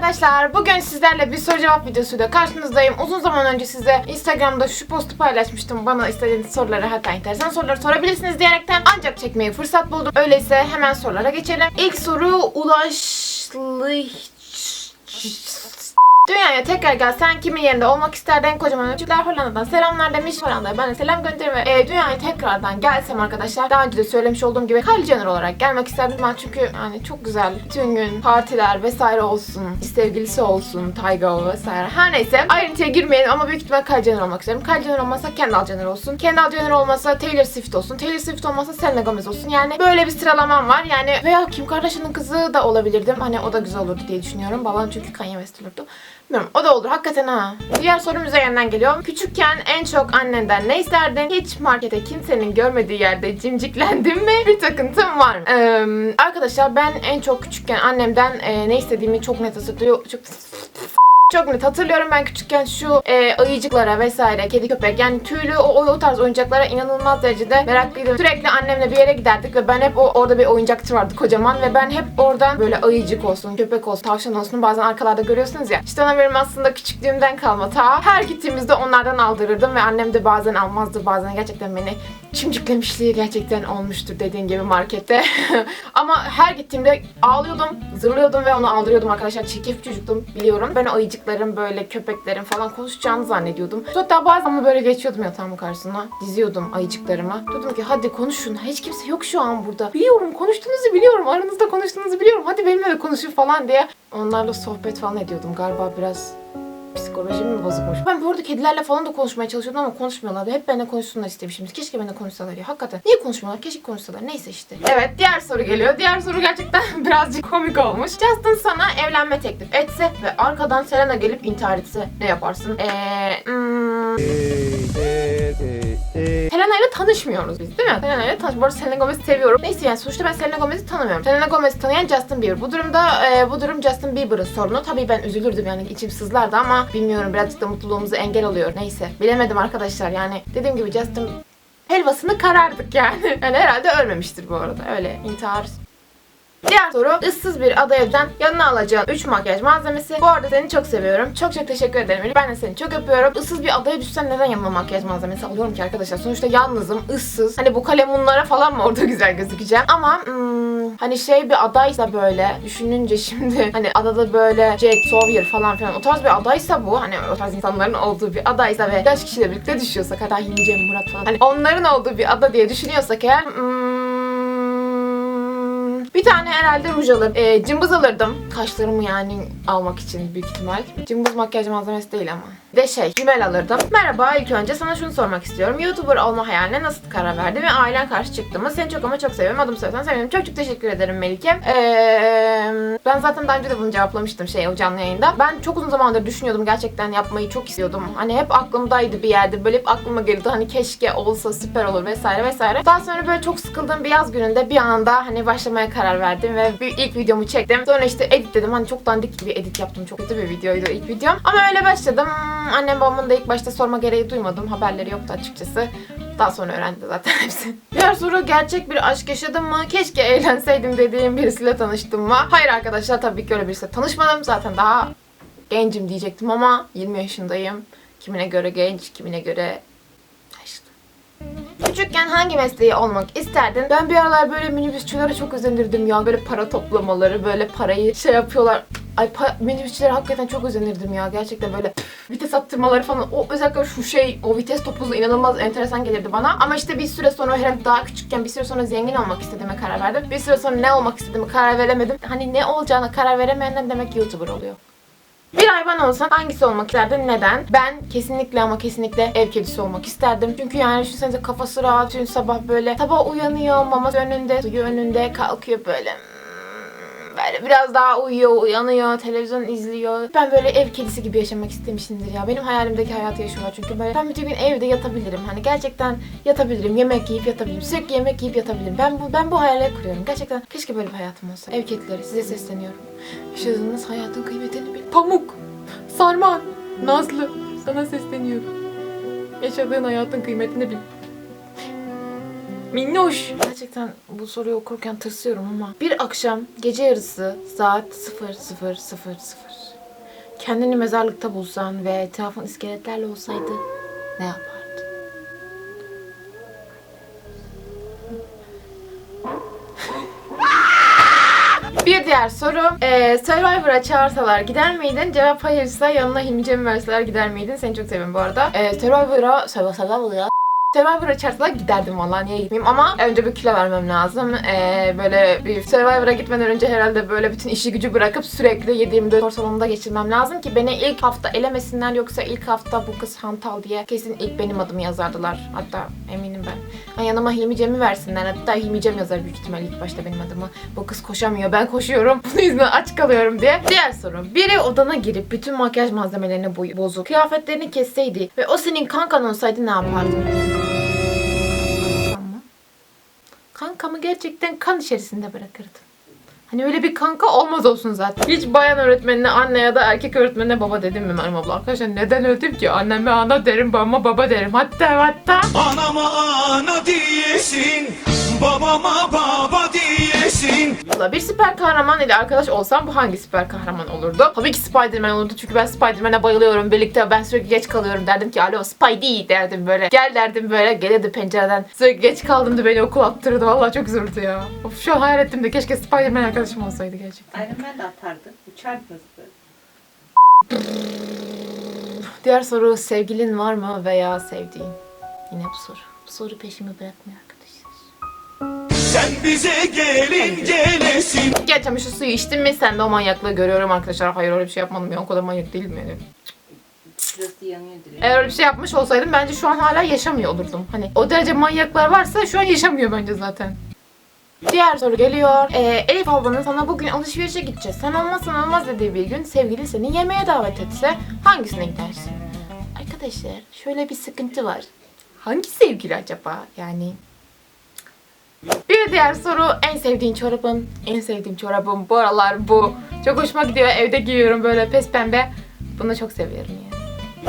arkadaşlar. Bugün sizlerle bir soru cevap videosuyla karşınızdayım. Uzun zaman önce size Instagram'da şu postu paylaşmıştım. Bana istediğiniz soruları hatta enteresan soruları sorabilirsiniz diyerekten ancak çekmeyi fırsat buldum. Öyleyse hemen sorulara geçelim. İlk soru ulaşlı... Dünyaya tekrar gelsen kimin yerinde olmak isterdin? Kocaman öpücükler Hollanda'dan selamlar demiş. Hollanda'ya ben de selam gönderirim. ve, E, dünyaya tekrardan gelsem arkadaşlar daha önce de söylemiş olduğum gibi Kylie Jenner olarak gelmek isterdim ben çünkü yani çok güzel. Bütün gün partiler vesaire olsun. Sevgilisi olsun. Tyga vesaire. Her neyse ayrıntıya girmeyelim ama büyük ihtimal Kylie Jenner olmak isterim. Kylie Jenner olmasa Kendall Jenner olsun. Kendall Jenner olmasa Taylor Swift olsun. Taylor Swift olmasa Selena Gomez olsun. Yani böyle bir sıralamam var. Yani veya Kim Kardashian'ın kızı da olabilirdim. Hani o da güzel olurdu diye düşünüyorum. Babam çünkü Kanye West olurdu. Bilmiyorum o da olur hakikaten ha. Diğer sorum üzerinden geliyor. Küçükken en çok annenden ne isterdin? Hiç markete kimsenin görmediği yerde cimciklendin mi? Bir takıntın var mı? Ee, arkadaşlar ben en çok küçükken annemden e, ne istediğimi çok net hatırlıyorum. Çok... Çok net hatırlıyorum ben küçükken şu e, ayıcıklara vesaire, kedi köpek yani tüylü o, o, o tarz oyuncaklara inanılmaz derecede meraklıydım. Sürekli annemle bir yere giderdik ve ben hep o, orada bir oyuncakçı vardı kocaman ve ben hep oradan böyle ayıcık olsun, köpek olsun, tavşan olsun bazen arkalarda görüyorsunuz ya. İşte ona benim aslında küçüklüğümden kalma ta. Her gittiğimizde onlardan aldırırdım ve annem de bazen almazdı bazen gerçekten beni çimciklemişliği gerçekten olmuştur dediğin gibi markette. Ama her gittiğimde ağlıyordum, zırlıyordum ve onu aldırıyordum arkadaşlar. Çirkef çocuktum biliyorum. Ben o ayıcıkların böyle köpeklerin falan konuşacağını zannediyordum. Hatta bazen böyle geçiyordum yatağımın karşısına. Diziyordum ayıcıklarıma. Diyordum ki hadi konuşun. Hiç kimse yok şu an burada. Biliyorum konuştuğunuzu biliyorum. Aranızda konuştuğunuzu biliyorum. Hadi benimle de konuşun falan diye. Onlarla sohbet falan ediyordum. Galiba biraz psikolojim mi bozukmuş? Ben bu arada kedilerle falan da konuşmaya çalışıyordum ama konuşmuyorlardı. Hep benimle konuşsunlar istemişim. Keşke benimle konuşsalar ya. Hakikaten. Niye konuşmuyorlar? Keşke konuşsalar. Neyse işte. Evet diğer soru geliyor. Diğer soru gerçekten birazcık komik olmuş. Justin sana evlenme teklif etse ve arkadan Selena gelip intihar etse ne yaparsın? Eee... Hmm... Selena ile tanışmıyoruz biz değil mi? Selena ile tanış. Bu arada Selena Gomez'i seviyorum. Neyse yani sonuçta ben Selena Gomez'i tanımıyorum. Selena Gomez'i tanıyan Justin Bieber. Bu durumda e, bu durum Justin Bieber'ın sorunu. Tabii ben üzülürdüm yani içim sızlardı ama bilmiyorum birazcık da mutluluğumuza engel oluyor. Neyse bilemedim arkadaşlar yani dediğim gibi Justin helvasını karardık yani. Yani herhalde ölmemiştir bu arada. Öyle intihar Diğer soru ıssız bir ada evden yanına alacağın 3 makyaj malzemesi. Bu arada seni çok seviyorum. Çok çok teşekkür ederim. Ben de seni çok öpüyorum. Issız bir adaya düşsem neden yanıma makyaj malzemesi alıyorum ki arkadaşlar? Sonuçta yalnızım, ıssız. Hani bu kalemunlara falan mı orada güzel gözükeceğim? Ama hmm, hani şey bir adaysa böyle düşününce şimdi hani adada böyle Jack, Sawyer falan filan o tarz bir adaysa bu hani o tarz insanların olduğu bir adaysa ve 5 kişiyle birlikte düşüyorsak hatta Hilmi Cem Murat falan hani onların olduğu bir ada diye düşünüyorsak eğer hmm, bir tane herhalde ruj alır. E, cımbız alırdım. Kaşlarımı yani almak için büyük ihtimal. Cımbız makyaj malzemesi değil ama. De şey, rimel alırdım. Merhaba, ilk önce sana şunu sormak istiyorum. YouTuber olma hayaline nasıl karar verdin ve ailen karşı çıktı mı? Seni çok ama çok seviyorum. Adım söylesen sevinirim. Çok çok teşekkür ederim Melike. Ee, ben zaten daha önce de bunu cevaplamıştım şey o canlı yayında. Ben çok uzun zamandır düşünüyordum. Gerçekten yapmayı çok istiyordum. Hani hep aklımdaydı bir yerde. Böyle hep aklıma gelirdi. Hani keşke olsa süper olur vesaire vesaire. Daha sonra böyle çok sıkıldığım bir yaz gününde bir anda hani başlamaya karar verdim ve bir ilk videomu çektim. Sonra işte edit dedim. Hani çok dandik bir edit yaptım. Çok kötü bir videoydu ilk videom. Ama öyle başladım. Annem babamın da ilk başta sorma gereği duymadım. Haberleri yoktu açıkçası. Daha sonra öğrendi zaten hepsi. Diğer soru gerçek bir aşk yaşadım mı? Keşke eğlenseydim dediğim birisiyle tanıştım mı? Hayır arkadaşlar tabii ki öyle birisiyle tanışmadım. Zaten daha gencim diyecektim ama 20 yaşındayım. Kimine göre genç, kimine göre. Küçükken hangi mesleği olmak isterdin? Ben bir aralar böyle minibüsçülere çok özenirdim ya. Böyle para toplamaları, böyle parayı şey yapıyorlar. Ay pa- minibüsçülere hakikaten çok özenirdim ya. Gerçekten böyle vites attırmaları falan. O özellikle şu şey, o vites topuzu inanılmaz enteresan gelirdi bana. Ama işte bir süre sonra hem daha küçükken bir süre sonra zengin olmak istediğime karar verdim. Bir süre sonra ne olmak istediğime karar veremedim. Hani ne olacağına karar veremeyenler demek YouTuber oluyor. Bir hayvan olsan hangisi olmak isterdin? Neden? Ben kesinlikle ama kesinlikle ev kedisi olmak isterdim. Çünkü yani düşünsenize kafası rahat. Dün sabah böyle sabah uyanıyor, maması önünde, suyu önünde kalkıyor böyle. Böyle biraz daha uyuyor, uyanıyor, televizyon izliyor. Ben böyle ev kedisi gibi yaşamak istemişimdir ya. Benim hayalimdeki hayatı yaşıyorlar çünkü böyle ben bütün gün evde yatabilirim. Hani gerçekten yatabilirim, yemek yiyip yatabilirim. Sürekli yemek yiyip yatabilirim. Ben bu ben bu hayale kuruyorum. Gerçekten keşke böyle bir hayatım olsa. Ev kedileri size sesleniyorum. Yaşadığınız hayatın kıymetini bil. Pamuk, Sarman, Nazlı sana sesleniyorum. Yaşadığın hayatın kıymetini bil. Minnoş. Gerçekten bu soruyu okurken tırsıyorum ama bir akşam gece yarısı saat 00.00 kendini mezarlıkta bulsan ve etrafın iskeletlerle olsaydı ne yapardın? Bir diğer soru. Ee, Survivor'a çağırsalar gider miydin? Cevap hayırsa yanına Hilmi Cem'i verseler gider miydin? Seni çok seviyorum bu arada. Ee, Survivor'a... Survivor'a Survivor'a çağırsalar giderdim valla niye gitmeyeyim ama önce bir kilo vermem lazım. Ee, böyle bir Survivor'a gitmeden önce herhalde böyle bütün işi gücü bırakıp sürekli 7-24 spor salonunda geçirmem lazım ki beni ilk hafta elemesinler yoksa ilk hafta bu kız hantal diye kesin ilk benim adımı yazardılar. Hatta eminim ben. Ha, yanıma Hilmi Cem'i versinler. Hatta Hilmi Cem yazar büyük ihtimal ilk başta benim adımı. Bu kız koşamıyor ben koşuyorum. Bunun yüzünden aç kalıyorum diye. Diğer soru. Biri odana girip bütün makyaj malzemelerini bozup kıyafetlerini kesseydi ve o senin kankan olsaydı ne yapardın? Kanka mı? Kankamı gerçekten kan içerisinde bırakırdım. Hani öyle bir kanka olmaz olsun zaten. Hiç bayan öğretmenine anne ya da erkek öğretmenine baba dedim mi Meryem abla? Arkadaşlar neden öldüm ki? Anneme ana derim, babama baba derim. Hatta hatta Anama ana diyesin, babama baba diyesin. Abla, Bir süper kahraman ile arkadaş olsam bu hangi süper kahraman olurdu? Tabii ki Spider-Man olurdu çünkü ben Spider-Man'e bayılıyorum. Birlikte ben sürekli geç kalıyorum derdim ki alo Spidey derdim böyle. Gel derdim böyle gelirdi pencereden. Sürekli geç kaldım da beni okul attırdı. Vallahi çok üzüldü ya. Of, şu an hayal ettim de keşke Spider-Man arkadaşım olsaydı gerçekten. Iron Man de atardı. Uçar hızlı. Diğer soru sevgilin var mı veya sevdiğin? Yine bu soru. Bu soru peşimi bırakmıyor. Sen bize gelin gelesin. Gerçekten şu suyu içtin mi sen de o manyaklığı görüyorum arkadaşlar. Hayır öyle bir şey yapmadım ya o kadar manyak değilim yani. Şurası yanıyor direkt. Eğer öyle bir şey yapmış olsaydım bence şu an hala yaşamıyor olurdum. Hani o derece manyaklar varsa şu an yaşamıyor bence zaten. Diğer soru geliyor. Ee, Elif ablanın sana bugün alışverişe gideceğiz. Sen olmazsan olmaz dediği bir gün sevgili seni yemeğe davet etse hangisine gidersin? Arkadaşlar şöyle bir sıkıntı var. Hangi sevgili acaba? Yani bir diğer soru en sevdiğin çorabın. En sevdiğim çorabım bu aralar bu. Çok hoşuma gidiyor. Evde giyiyorum böyle pes pembe. Bunu çok seviyorum yani.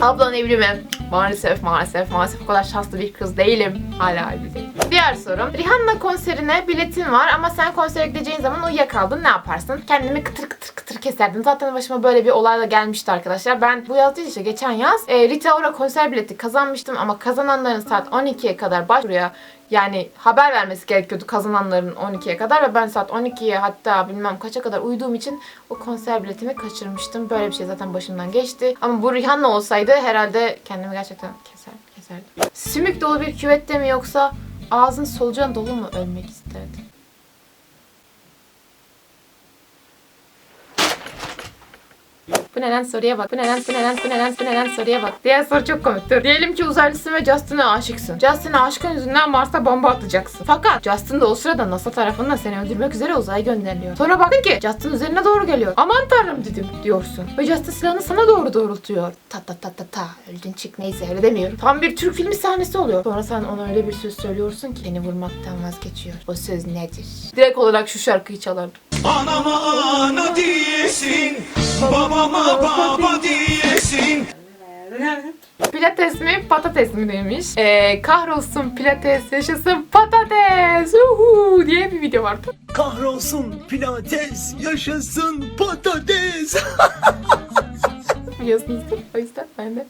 Ablan evli mi? Maalesef maalesef maalesef o kadar şanslı bir kız değilim. Hala evli değilim. Diğer sorum. Rihanna konserine biletin var ama sen konsere gideceğin zaman uyuyakaldın ne yaparsın? Kendimi kıtır kıtır kıtır keserdim. Zaten başıma böyle bir olayla gelmişti arkadaşlar. Ben bu yaz değil işte geçen yaz e, Rita Ora konser bileti kazanmıştım ama kazananların saat 12'ye kadar başvuruya yani haber vermesi gerekiyordu kazananların 12'ye kadar ve ben saat 12'ye hatta bilmem kaça kadar uyuduğum için o konser biletimi kaçırmıştım. Böyle bir şey zaten başımdan geçti. Ama bu Rihanna olsaydı herhalde kendimi gerçekten keser, keserdim. Sümük dolu bir küvette mi yoksa ağzın solucan dolu mu ölmek isterdin? Bu neden soruya bak. Bu neden, bu neden, bu neden, bu neden soruya bak. Diğer soru çok komiktir. Diyelim ki uzaylısın ve Justin'e aşıksın. Justin'e aşkın yüzünden Mars'a bomba atacaksın. Fakat Justin de o sırada NASA tarafından seni öldürmek üzere uzaya gönderiliyor. Sonra baktın ki Justin üzerine doğru geliyor. Aman tanrım dedim diyorsun. Ve Justin silahını sana doğru doğrultuyor. Ta ta ta ta ta. Öldün çık neyse öyle demiyorum. Tam bir Türk filmi sahnesi oluyor. Sonra sen ona öyle bir söz söylüyorsun ki beni vurmaktan vazgeçiyor. O söz nedir? Direkt olarak şu şarkıyı çalardım. Anama ana diyesin, babama baba diyesin. Pilates mi patates mi demiş. Ee, kahrolsun pilates yaşasın patates uhu diye bir video vardı. Kahrolsun pilates, yaşasın patates. Biliyorsunuzdur. O yüzden ben de.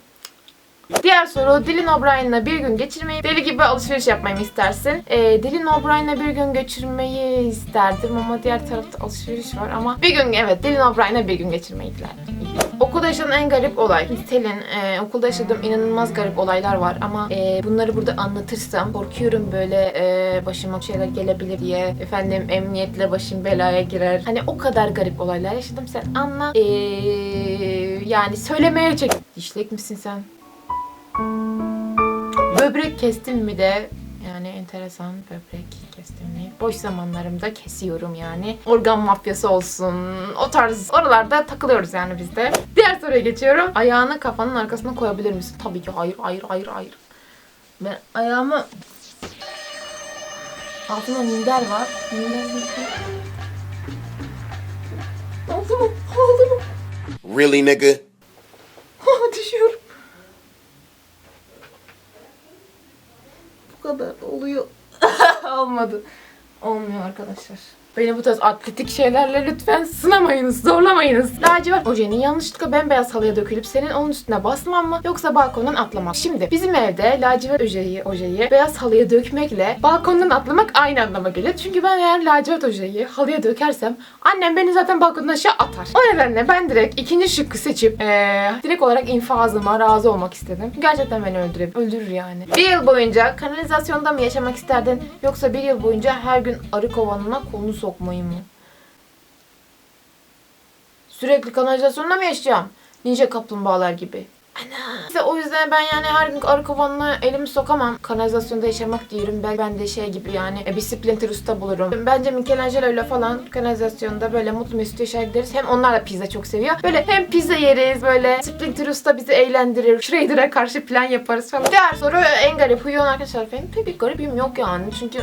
Diğer soru Dylan O'Brien'la bir gün geçirmeyi, deli gibi alışveriş yapmayı mı istersin? Ee, Dylan O'Brien'la bir gün geçirmeyi isterdim ama diğer tarafta alışveriş var ama bir gün evet Dylan O'Brien'la bir gün geçirmeyi dilerdim. Okulda yaşanan en garip olay. Selin, e, okulda yaşadığım inanılmaz garip olaylar var ama e, bunları burada anlatırsam korkuyorum böyle e, başıma şeyler gelebilir diye. Efendim emniyetle başım belaya girer. Hani o kadar garip olaylar yaşadım sen anla. E, yani söylemeye çek. Dişlek misin sen? Böbrek kestim mi de yani enteresan böbrek kestim mi? Boş zamanlarımda kesiyorum yani. Organ mafyası olsun. O tarz oralarda takılıyoruz yani biz de. Diğer soruya geçiyorum. Ayağını kafanın arkasına koyabilir misin? Tabii ki hayır hayır hayır hayır. Ben ayağımı altında minder var. Minder minder. Oldu mu? Oldu mu? Really, nigga? Düşüyorum. Kadar oluyor. Olmadı. Olmuyor arkadaşlar. Beni bu tarz atletik şeylerle lütfen sınamayınız, zorlamayınız. Lacivert ojenin yanlışlıkla bembeyaz halıya dökülüp senin onun üstüne basman mı yoksa balkondan atlamak? Şimdi bizim evde lacivert ojeyi, ojeyi beyaz halıya dökmekle balkondan atlamak aynı anlama gelir. Çünkü ben eğer lacivert ojeyi halıya dökersem annem beni zaten balkondan aşağı atar. O nedenle ben direkt ikinci şıkkı seçip eee, direkt olarak infazıma razı olmak istedim. Gerçekten beni öldürür, öldürür yani. Bir yıl boyunca kanalizasyonda mı yaşamak isterdin yoksa bir yıl boyunca her gün arı kovanına kolunu sokmayı mı? Sürekli kanalizasyonda mı yaşayacağım? Ninja kaplumbağalar gibi. Ana. İşte o yüzden ben yani her gün arı kovanına elimi sokamam. Kanalizasyonda yaşamak diyorum. Ben, ben de şey gibi yani e, bir Splinter Usta bulurum. Bence Michelangelo ile falan kanalizasyonda böyle mutlu mesut yaşar gideriz. Hem onlar da pizza çok seviyor. Böyle hem pizza yeriz böyle Splinter Usta bizi eğlendirir. Shredder'a karşı plan yaparız falan. Diğer soru en garip huyun arkadaşlar. Benim pek bir garibim yok yani. Çünkü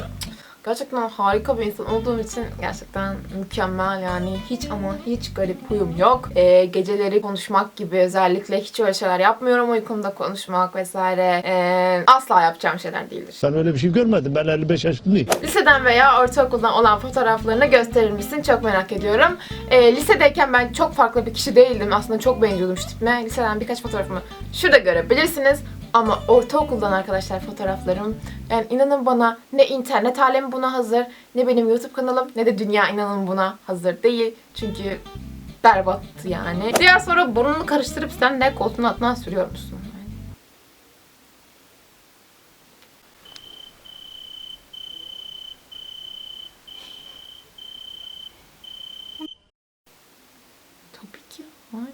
Gerçekten harika bir insan olduğum için gerçekten mükemmel yani hiç ama hiç garip huyum yok. Ee, geceleri konuşmak gibi özellikle hiç öyle şeyler yapmıyorum uykumda konuşmak vesaire. Ee, asla yapacağım şeyler değildir. Ben öyle bir şey görmedim. Ben 55 yaşındayım. Liseden veya ortaokuldan olan fotoğraflarını gösterir misin? Çok merak ediyorum. Ee, lisedeyken ben çok farklı bir kişi değildim. Aslında çok benziyordum şu tipime. Liseden birkaç fotoğrafımı şurada görebilirsiniz. Ama ortaokuldan arkadaşlar fotoğraflarım yani inanın bana ne internet alemi buna hazır ne benim YouTube kanalım ne de dünya inanın buna hazır değil. Çünkü berbattı yani. Diğer soru burnunu karıştırıp sen ne koltuğun altına sürüyor musun? Tabii ki. Hayır.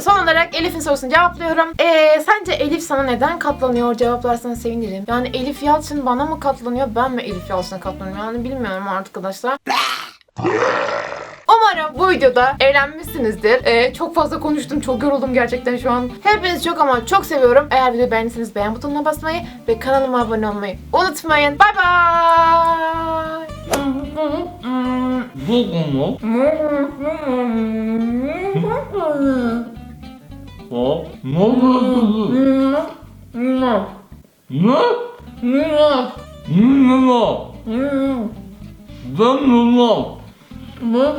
Son olarak Elif'in sorusunu cevaplıyorum. Ee, sence Elif sana neden katlanıyor? Cevaplarsan sevinirim. Yani Elif Yalçın bana mı katlanıyor? Ben mi Elif Yalçın'a katlanıyorum? Yani bilmiyorum artık arkadaşlar. Umarım bu videoda eğlenmişsinizdir. Ee, çok fazla konuştum, çok yoruldum gerçekten şu an. Hepinizi çok ama çok seviyorum. Eğer videoyu beğendiyseniz beğen butonuna basmayı ve kanalıma abone olmayı unutmayın. Bay bay. 어? 뭐? 뭐? 뭐? 뭐? 엄마 엄마 뭐? 엄마 음, 엄마. 음, 난 엄마. 엄마